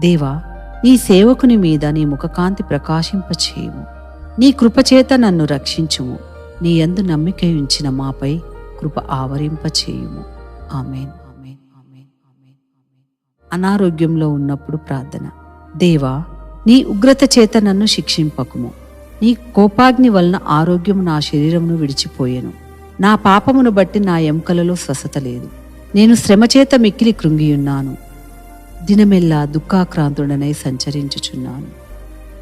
దేవా నీ సేవకుని మీద నీ ముఖకాంతి ప్రకాశింపచేయుము. నీ కృపచేత నన్ను రక్షించుము. నీ యందు నమ్మిక ఉంచిన మాపై కృప ఆవరింపచేయుము. ఆమెన్. ఆమెన్ ఆమెన్ ఆమెన్ అనారోగ్యంలో ఉన్నప్పుడు ప్రార్థన. దేవా నీ ఉగ్రత చేత నన్ను శిక్షింపకుము. నీ కోపాగ్ని వలన ఆరోగ్యం నా శరీరమును విడిచిపోయెను. నా పాపమును బట్టి నా ఎముకలలో స్వస్థత లేదు. నేను శ్రమచేత మిక్కిలి కృంగియున్నాను. దినమెల్లా దుఃఖాక్రాంతుడనై సంచరించుచున్నాను.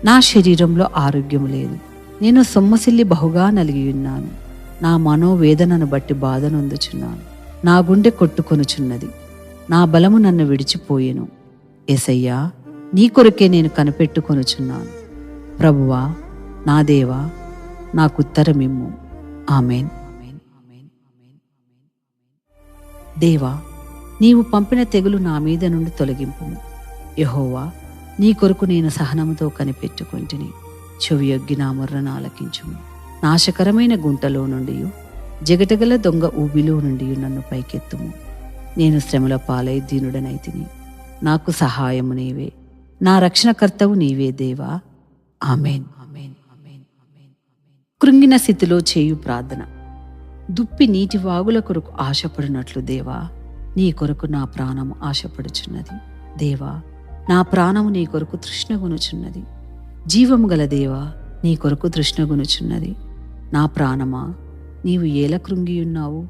నా శరీరంలో ఆరోగ్యం లేదు. నేను సొమ్మసిల్లి బహుగా నలిగియున్నాను. నా మనోవేదనను బట్టి బాధనొందుచున్నాను నా గుండె కొట్టుకొనుచున్నది. నా బలము నన్ను విడిచిపోయెను. ఎసయ్యా నీ కొరకే నేను కనిపెట్టుకొనుచున్నాను. ప్రభువా నా దేవా నాకుత్తరమిమ్ము ఆమెన్. ఆమెన్. ఆమెన్. ఆమెన్. దేవా నీవు పంపిన తెగులు నా మీద నుండి తొలగింపుము. యహోవా నీ కొరకు నేను సహనముతో కనిపెట్టుకుంటుని. చెవియొగ్గి నా మొర్రను ఆలకించుము. నాశకరమైన గుంటలో నుండి జగటగల దొంగ ఊబిలో నుండి నన్ను పైకెత్తుము. నేను శ్రమల పాలై దీనుడనైతిని. నాకు సహాయము నీవే. నా రక్షణకర్తవు నీవే దేవా. ఆమెన్. కృంగిన స్థితిలో చేయు ప్రార్థన. దుప్పి నీటి వాగుల కొరకు ఆశపడినట్లు దేవా. నీ కొరకు నా ప్రాణము ఆశపడుచున్నది. దేవా నా ప్రాణము నీ కొరకు తృష్ణగునుచున్నది. జీవము గల దేవా నీ కొరకు తృష్ణగునుచున్నది. నా ప్రాణమా నీవు ఏల కృంగియున్నావు?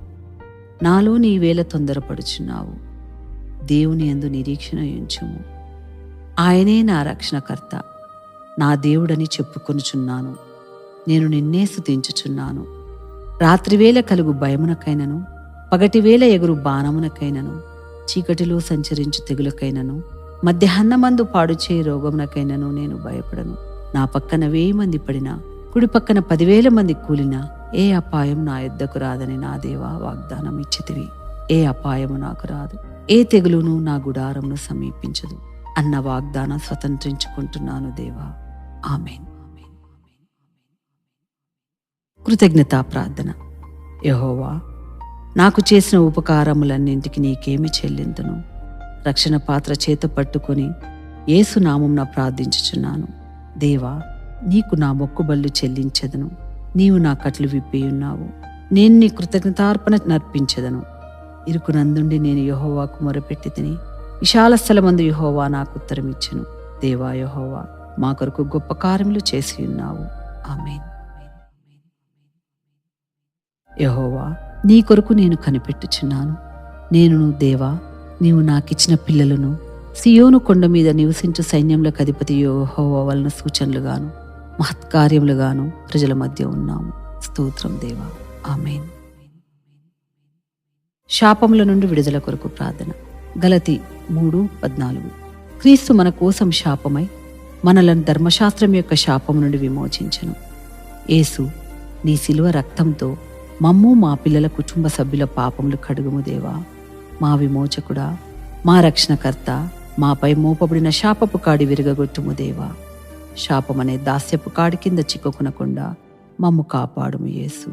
నాలో నీవేల తొందరపడుచున్నావు. దేవుని ఎందు నిరీక్షణ ఉంచుము ఆయనే నా రక్షణకర్త. నా దేవుడని చెప్పుకొనుచున్నాను. నేను నిన్నే స్థుతించుచున్నాను రాత్రివేళ కలుగు భయమునకైనను పగటివేళ ఎగురు బాణమునకైనను చీకటిలో సంచరించు తెగులకైనను మధ్యాహ్నమందు పాడుచే రోగమునకైనను నేను భయపడను. నా పక్కన వెయ్యి మంది పడినా కుడి పక్కన పదివేల మంది కూలినా ఏ అపాయం నా యుద్ధకు రాదని నా దేవా వాగ్దానం ఇచ్చితివి. ఏ అపాయము నాకు రాదు. ఏ తెగులును నా గుడారమును సమీపించదు. అన్న వాగ్దానం స్వతంత్రించుకుంటున్నాను దేవా. Amen amen. కృతజ్ఞతా ప్రార్థన. యహోవా నాకు చేసిన ఉపకారములన్నింటికి నీకేమి చెల్లిందును రక్షణ పాత్ర చేత పట్టుకొని ఏసునామంన ప్రార్థించుచున్నాను. దేవా నీకు నా మొక్కుబళ్ళు చెల్లించదను. నీవు నా కట్లు విప్పియున్నావు. నేను నీ కృతజ్ఞతార్పణ నర్పించదను. ఇరుకునందుండి నేను యహోవాకు మొరపెట్టి తిని విశాల స్థలమందు యహోవా నాకు ఉత్తరమిచ్చను. దేవా యహోవా మా కొరకు గొప్ప కార్యములు చేసి ఉన్నావు ఆమెన్. యహోవా నీ కొరకు నేను కనిపెట్టుచున్నాను. నేను దేవా నీవు నాకిచ్చిన పిల్లలను సియోను కొండ మీద నివసించు సైన్యములకు అధిపతి యోహోవ వలన సూచనలుగాను మహత్కార్యములుగాను ప్రజల మధ్య ఉన్నాము. స్తోత్రం దేవా. ఆమెన్. శాపముల నుండి విడుదల కొరకు ప్రార్థన. గలతి మూడు పద్నాలుగు. క్రీస్తు మన కోసం శాపమై మనలను ధర్మశాస్త్రం యొక్క శాపం నుండి విమోచించను. యేసు నీ శిలువ రక్తంతో మమ్ము మా పిల్లల కుటుంబ సభ్యుల పాపములు కడుగుము దేవా. మా విమోచకుడా మా రక్షణకర్త మాపై మోపబడిన శాపపు కాడి విరగగొట్టుము దేవా. శాపమనే దాస్యపు కాడి కింద చిక్కుకునకుండా మమ్ము కాపాడుము యేసు.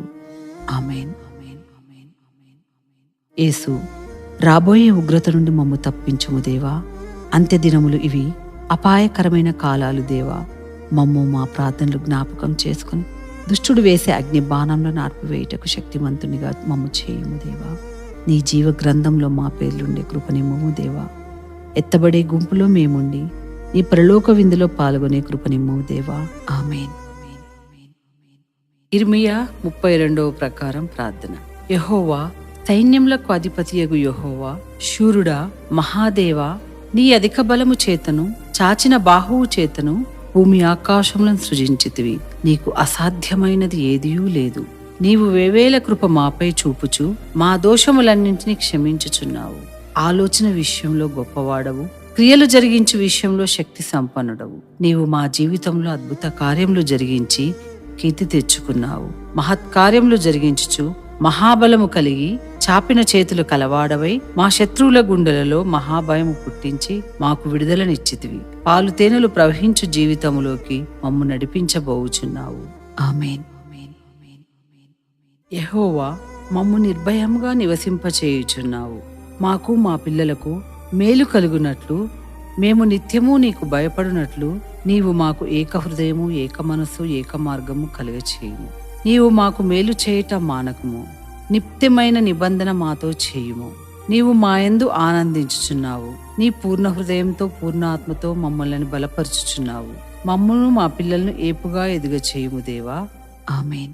ఆమెన్. ఆమెన్ యేసు రాబోయే ఉగ్రత నుండి మమ్ము తప్పించుము దేవా. అంత్య దినములు ఇవి అపాయకరమైన కాలాలు దేవా. మమ్ము మా ప్రార్థనలు జ్ఞాపకం చేసుకుని దుష్టుడు వేసే అగ్ని బాణంలో నార్పివేయటకు శక్తివంతునిగా మమ్ము చేయుము దేవా. నీ జీవ గ్రంథంలో మా పేర్లుండే కృపనిమ్మము దేవా. ఎత్తబడే గుంపులో మేముండి నీ ప్రలోక విందులో పాల్గొనే కృపనిమ్మము దేవా. ఆమెన్. ఇర్మియా ముప్పై రెండవ ప్రకారం ప్రార్థన. యహోవా సైన్యములకు అధిపతియగు యహోవా శూరుడా మహాదేవా నీ అధిక బలము చేతను చాచిన బాహువు చేతను భూమి ఆకాశములను సృజించితివి. నీకు అసాధ్యమైనది ఏదియూ లేదు. నీవు వేవేల కృప మాపై చూపుచు మా దోషములన్నింటినీ క్షమించుచున్నావు. ఆలోచన విషయంలో గొప్పవాడవు. క్రియలు జరిగించు విషయంలో శక్తి సంపన్నుడవు. నీవు మా జీవితంలో అద్భుత కార్యములు జరిగించి కీర్తి తెచ్చుకున్నావు. మహత్కార్యములు జరిగించుచు మహాబలము కలిగి చాపిన చేతులు కలవాడవై మా శత్రువుల గుండెలలో మహాభయము పుట్టించి మాకు విడుదలనిచ్చితివి. పాలు తేనెలు ప్రవహించు జీవితములోకి మమ్ము నడిపించబోవుచున్నావు ఆమెన్. యెహోవా మమ్ము నిర్భయముగా నివసింపచేయుచున్నావు. మాకు మా పిల్లలకు మేలు కలుగునట్లు మేము నిత్యము నీకు భయపడునట్లు నీవు మాకు ఏక హృదయము ఏక మనస్సు ఏక మార్గము కలుగచేయము. నీవు మాకు మేలు చేయటం మానకము. నిత్యమైన నిబంధన మాతో చేయుము. నీవు మాయందు ఆనందించుచున్నావు. నీ పూర్ణ హృదయంతో పూర్ణాత్మతో మమ్మల్ని బలపరుచుచున్నావు. మమ్మను మా పిల్లలను ఏపుగా ఎదుగ చేయుము దేవా. ఆమెన్.